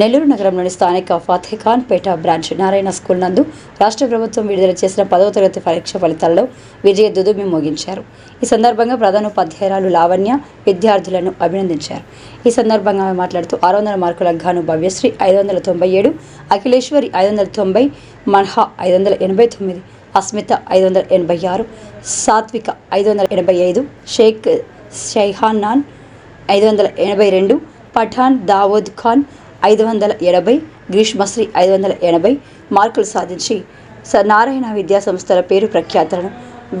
నెల్లూరు నగరంలోని స్థానిక Fatehkhan Peta branch Narayana school నందు రాష్ట్ర ప్రభుత్వం విడుదల చేసిన పదవ తరగతి పరీక్ష ఫలితాల్లో విజయ దుదుమి మోగించారు. ఈ సందర్భంగా ప్రధానోపాధ్యాయురాలు లావణ్య విద్యార్థులను అభినందించారు. ఈ సందర్భంగా ఆమె మాట్లాడుతూ ఆరు వందల మార్కుల గాను భవ్యశ్రీ ఐదు వందల తొంభై ఏడు అఖిలేశ్వరి ఐదు వందల తొంభై మన్హా ఐదు వందల ఎనభై తొమ్మిది అస్మిత ఐదు వందల ఎనభై ఆరు సాత్విక ఐదు వందల ఎనభై ఐదు షేక్ షైహాన్ నాన్ ఐదు వందల ఎనభై రెండు పఠాన్ దావూద్ ఖాన్ ఐదు వందల ఎనభై గ్రీష్మశ్రీ ఐదు వందల ఎనభై మార్కులు సాధించి స నారాయణ విద్యా సంస్థల పేరు ప్రఖ్యాతలను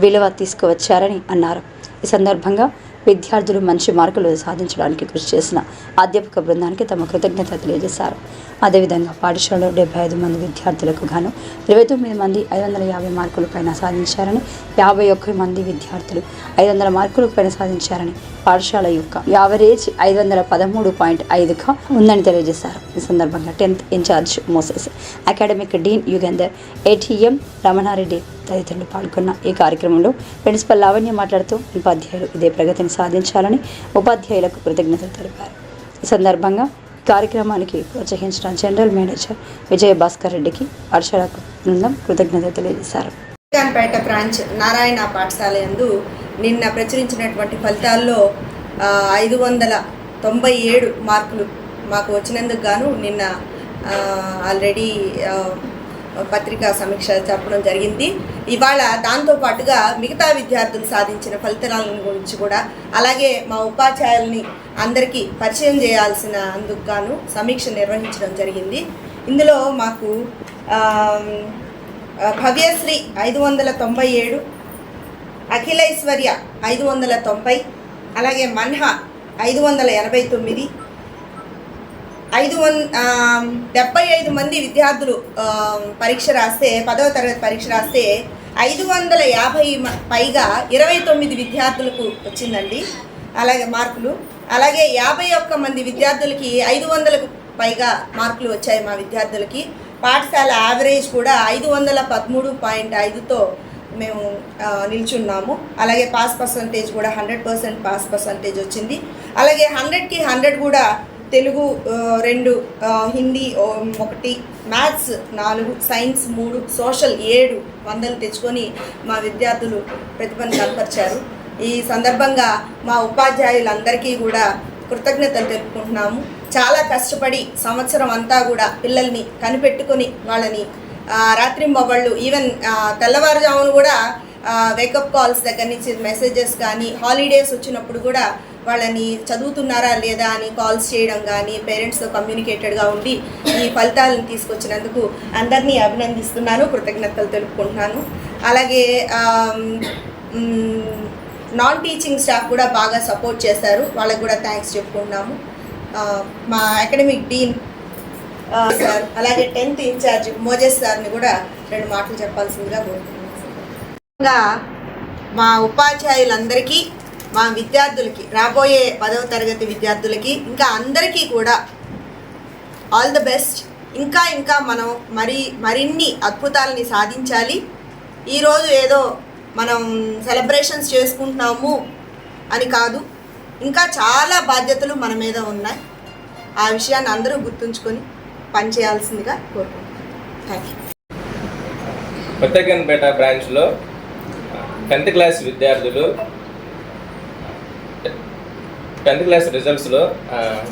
విలువ తీసుకువచ్చారని అన్నారు. ఈ సందర్భంగా విద్యార్థులు మంచి మార్కులు సాధించడానికి కృషి చేసిన అధ్యాపక బృందానికి తమ కృతజ్ఞత తెలియజేశారు. అదేవిధంగా పాఠశాలలో డెబ్బై ఐదు మంది విద్యార్థులకు గాను ఇరవై తొమ్మిది మంది ఐదు వందల యాభై మార్కుల పైన సాధించారని యాభై ఒక్క మంది విద్యార్థులు ఐదు వందల మార్కుల పైన సాధించారని పాఠశాల యొక్క యావరేజ్ ఐదు వందల పదమూడు పాయింట్ ఐదుగా ఉందని తెలియజేశారు. ఈ సందర్భంగా tenth in charge Moses academic dean Yugender ATM Ramana Reddy తదితరులు పాల్గొన్న ఈ కార్యక్రమంలో ప్రిన్సిపల్ లావణ్య మాట్లాడుతూ ఉపాధ్యాయులు ఇదే ప్రగతిని సాధించాలని ఉపాధ్యాయులకు కృతజ్ఞతలు తెలిపారు. ఈ సందర్భంగా కార్యక్రమానికి ప్రోత్సహించిన జనరల్ మేనేజర్ విజయ భాస్కర్ రెడ్డికి పాఠశాల బృందం కృతజ్ఞత తెలియజేశారు. పేట బ్రాంచ్ నారాయణ పాఠశాల యందు నిన్న ప్రచురించినటువంటి ఫలితాల్లో ఐదు వందల తొంభై ఏడు మార్కులు మాకు వచ్చినందుకు గాను నిన్న ఆల్రెడీ పత్రికా సమీక్ష చెప్పడం జరిగింది. ఇవాళ దాంతో పాటుగా మిగతా విద్యార్థులు సాధించిన ఫలితాల గురించి కూడా అలాగే మా ఉపాధ్యాయుల్ని అందరికీ పరిచయం చేయాల్సిన అందుకు గాను సమీక్ష నిర్వహించడం జరిగింది. ఇందులో మాకు భవ్యశ్రీ ఐదు వందల తొంభై ఏడు అఖిలైశ్వర్య ఐదు వందల తొంభై అలాగే మన్హా ఐదు వందల ఎనభై తొమ్మిది ఐదు వంద డెబ్బై ఐదు మంది విద్యార్థులు పరీక్ష రాస్తే పదవ తరగతి పరీక్ష రాస్తే ఐదు వందల యాభై మ- పైగా ఇరవై తొమ్మిది విద్యార్థులకు వచ్చిందండి. అలాగే మార్కులు. అలాగే యాభై ఒక్క మంది విద్యార్థులకి ఐదు వందలకు పైగా మార్కులు వచ్చాయి మా విద్యార్థులకి. పాఠశాల యావరేజ్ కూడా ఐదు వందల పదమూడు పాయింట్ ఐదుతో మేము నిల్చున్నాము. అలాగే పాస్ పర్సంటేజ్ కూడా హండ్రెడ్ పర్సెంట్ పాస్ పర్సంటేజ్ వచ్చింది. అలాగే హండ్రెడ్కి హండ్రెడ్ కూడా తెలుగు రెండు హిందీ ఒకటి మ్యాథ్స్ నాలుగు సైన్స్ మూడు సోషల్ ఏడు వందలు తెచ్చుకొని మా విద్యార్థులు ప్రతిభను కనపరిచారు. ఈ సందర్భంగా మా ఉపాధ్యాయులందరికీ కూడా కృతజ్ఞతలు తెలుపుకుంటున్నాము. చాలా కష్టపడి సంవత్సరం అంతా కూడా పిల్లల్ని కనిపెట్టుకొని వాళ్ళని ఆ, రాత్రింబవళ్ళు ఈవెన్ తెల్లవారుజామును కూడా వేకప్ కాల్స్ దగ్గర నుంచి మెసేజెస్ కానీ హాలిడేస్ వచ్చినప్పుడు కూడా వాళ్ళని చదువుతున్నారా లేదా అని కాల్స్ చేయడం కానీ పేరెంట్స్తో కమ్యూనికేటెడ్గా ఉండి ఈ ఫలితాలను తీసుకొచ్చినందుకు అందరినీ అభినందిస్తున్నాను కృతజ్ఞతలు తెలుపుకుంటున్నాను. అలాగే నాన్ టీచింగ్ స్టాఫ్ కూడా బాగా సపోర్ట్ చేశారు. వాళ్ళకి కూడా థ్యాంక్స్ చెప్పుకుంటున్నాము. మా అకాడమిక్ డీన్ సార్ అలాగే టెన్త్ ఇన్ఛార్జ్ మోజెస్ సార్ని కూడా రెండు మాటలు చెప్పాల్సిందిగా కోరుతున్నాను మా ఉపాధ్యాయులందరికీ మా విద్యార్థులకి రాబోయే పదవ తరగతి విద్యార్థులకి ఇంకా అందరికీ కూడా ఆల్ ద బెస్ట్. ఇంకా ఇంకా మనం మరి మరిన్ని అద్భుతాలని సాధించాలి. ఈరోజు ఏదో మనం సెలబ్రేషన్స్ చేసుకుంటున్నాము అని కాదు. ఇంకా చాలా బాధ్యతలు మన మీద ఉన్నాయి. ఆ విషయాన్ని అందరూ గుర్తుంచుకొని పనిచేయాల్సిందిగా కోరుకుంటున్నాను థ్యాంక్ యూ కొత్తగన్పేట బ్రాంచ్లో టెన్త్ క్లాస్ విద్యార్థులు టెన్త్ క్లాస్ రిజల్ట్స్లో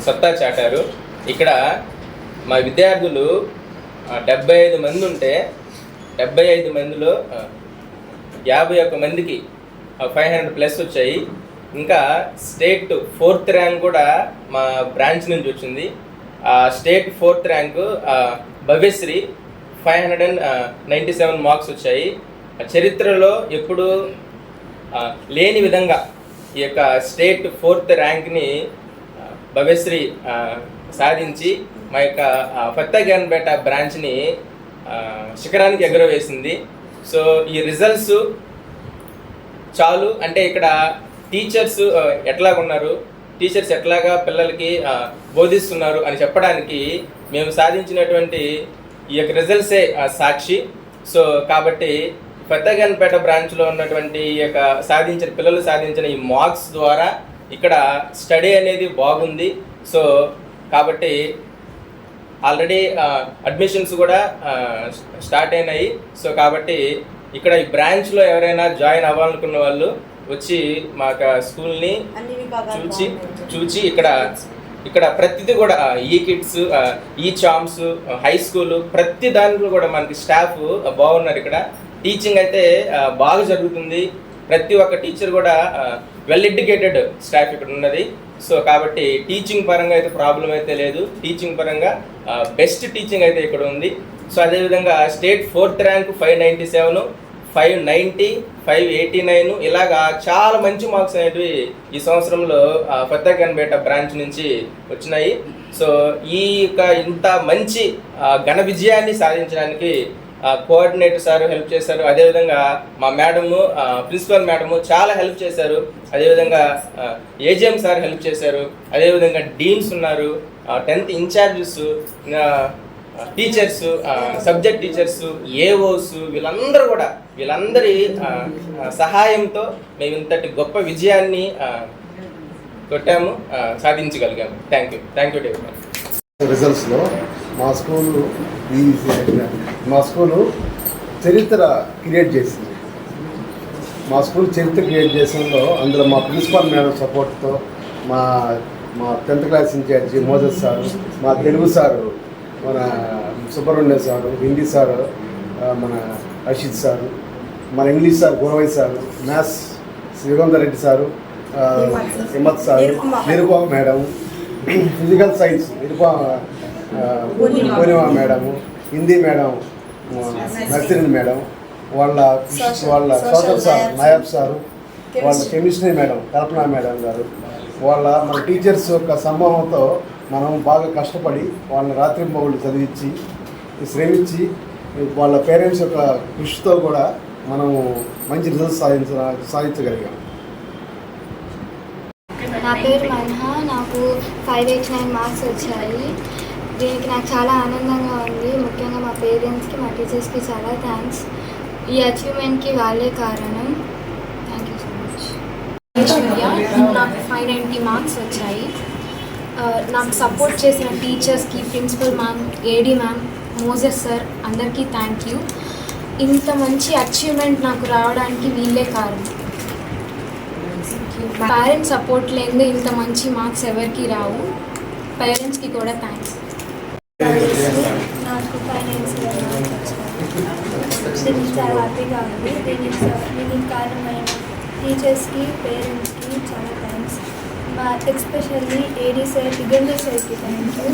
సత్తా చాటారు. ఇక్కడ మా విద్యార్థులు డెబ్బై ఐదు మంది ఉంటే డెబ్బై ఐదు మందిలో యాభై ఒక్క మందికి ఫైవ్ హండ్రెడ్ ప్లస్ వచ్చాయి. ఇంకా స్టేట్ ఫోర్త్ ర్యాంక్ కూడా మా బ్రాంచ్ నుంచి వచ్చింది. ఆ state fourth rank Bhavyasri five hundred and ninety seven marks వచ్చాయి. ఆ చరిత్రలో ఎప్పుడు లేని విధంగా ఈ యొక్క స్టేట్ ఫోర్త్ ర్యాంక్ని భవ్యశ్రీ సాధించి మా యొక్క ఫత్తగాన్పేట బ్రాంచ్ని శిఖరానికి ఎగురవేసింది. సో ఈ రిజల్ట్స్ చాలు. అంటే ఇక్కడ టీచర్స్ ఎట్లాగున్నారు? టీచర్స్ ఎట్లాగా పిల్లలకి బోధిస్తున్నారు అని చెప్పడానికి మేము సాధించినటువంటి ఈ యొక్క రిజల్ట్సే సాక్షి. సో కాబట్టి పెద్దగన్పేట బ్రాంచ్లో ఉన్నటువంటి ఈ యొక్క సాధించిన పిల్లలు సాధించిన ఈ మార్క్స్ ద్వారా ఇక్కడ స్టడీ అనేది బాగుంది. సో కాబట్టి ఆల్రెడీ అడ్మిషన్స్ కూడా స్టార్ట్ అయినాయి. సో కాబట్టి ఇక్కడ ఈ బ్రాంచ్లో ఎవరైనా జాయిన్ అవ్వాలనుకున్న వాళ్ళు వచ్చి మా యొక్క స్కూల్ని చూచి. చూచి ఇక్కడ ఇక్కడ ప్రతిదీ కూడా ఈ కిడ్స్ ఈ చామ్స్ హై స్కూల్ ప్రతి దాంట్లో కూడా మనకి స్టాఫ్ బాగున్నారు ఇక్కడ. టీచింగ్ అయితే బాగా జరుగుతుంది. ప్రతి ఒక్క టీచర్ కూడా వెల్ ఎడ్యుకేటెడ్ స్టాఫ్ ఇక్కడ ఉన్నది. సో కాబట్టి టీచింగ్ పరంగా అయితే ప్రాబ్లం అయితే లేదు. టీచింగ్ పరంగా బెస్ట్ టీచింగ్ అయితే ఇక్కడ ఉంది. సో అదేవిధంగా state fourth rank five ninety seven five ninety five eighty nine ఇలాగా చాలా మంచి మార్క్స్ అనేటివి ఈ సంవత్సరంలో పెద్దగన్పేట బ్రాంచ్ నుంచి వచ్చినాయి. సో ఈ యొక్క ఇంత మంచి ఘన విజయాన్ని సాధించడానికి కోఆర్డినేటర్ సార్ హెల్ప్ చేశారు. అదేవిధంగా మా మేడము ప్రిన్సిపల్ మేడము చాలా హెల్ప్ చేశారు. అదేవిధంగా ఏజిఎం సార్ హెల్ప్ చేశారు. అదేవిధంగా డీన్స్ ఉన్నారు tenth in charges teachers subject teachers AOs వీళ్ళందరూ కూడా వీళ్ళందరి సహాయంతో మేము ఇంతటి గొప్ప విజయాన్ని కొట్టాము సాధించగలిగాము. Thank you thank you David రిజల్ట్స్లో మా స్కూలు ఈ మా స్కూలు చరిత్ర క్రియేట్ చేసింది. మా స్కూల్ చరిత్ర క్రియేట్ చేసడంలో అందులో మా ప్రిన్సిపాల్ మేడం సపోర్ట్తో మా మా tenth class in charge Moses sir మా తెలుగు సారు మన సుబ్రహ్మణ్య సారు హిందీ సారు మన అషిత్ సారు మన English sir Guravai sir maths Srigandhar Reddy sir ఆ, Himmat sir. Nirupama madam physical science Nirupama ఆ, పూర్ణిమ మేడము హిందీ మేడం ఆ, నర్సరీ మేడం వాళ్ళ వాళ్ళ సోషల్ సార్ నాయబ్ సారు వాళ్ళ. కెమిస్ట్రీ మేడం కల్పన మేడం గారు వాళ్ళ మన టీచర్స్ యొక్క సమూహంతో మనం బాగా కష్టపడి వాళ్ళని రాత్రి పౌళ్ళు చదివించి శ్రమించి వాళ్ళ పేరెంట్స్ యొక్క కృషితో కూడా మనం మంచి రిజల్ట్స్ సాధించ సాధించగలిగాం. నా పేరు మన్హా నాకు ఫైవ్ ఎయిట్ నైన్ మార్క్స్ వచ్చాయి. దీనికి నాకు చాలా ఆనందంగా ఉంది. ముఖ్యంగా మా పేరెంట్స్కి మా టీచర్స్కి చాలా థ్యాంక్స్. ఈ అచీవ్మెంట్కి వాళ్ళే కారణం. థ్యాంక్ యూ సో మచ్ నాకు ఫైవ్ నైంటీ మార్క్స్ వచ్చాయి. నాకు సపోర్ట్ చేసిన టీచర్స్కి principal ma'am AD ma'am Moses sir అందరికీ థ్యాంక్ యూ. ఇంత మంచి అచీవ్మెంట్ నాకు రావడానికి వీళ్ళే కారణం. పేరెంట్స్ సపోర్ట్ లేనిదే ఇంత మంచి మార్క్స్ ఎవరికి రావు. పేరెంట్స్కి కూడా థ్యాంక్స్. నాకు ఫైవ్ దీనికి చాలా హ్యాపీగా ఉంది దీనికి దీనికి కారణమైన టీచర్స్కి పేరెంట్స్కి చాలా థ్యాంక్స్ మా ఎక్స్పెషల్లీ ఏడీ సార్ దిగంబర్ సార్కి థ్యాంక్ యూ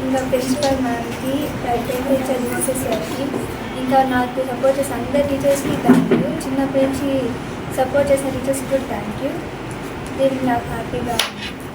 ఇంకా ప్రిన్సిపల్ మ్యామ్కి టెన్త్ టీచర్ మోసెస్ సార్కి ఇంకా నాకు సపోర్ట్ చేసిన అందరి టీచర్స్కి థ్యాంక్ యూ చిన్నప్పటి నుంచి సపోర్ట్ చేసిన టీచర్స్కి కూడా థ్యాంక్ యూ దీనికి నాకు హ్యాపీగా ఉంది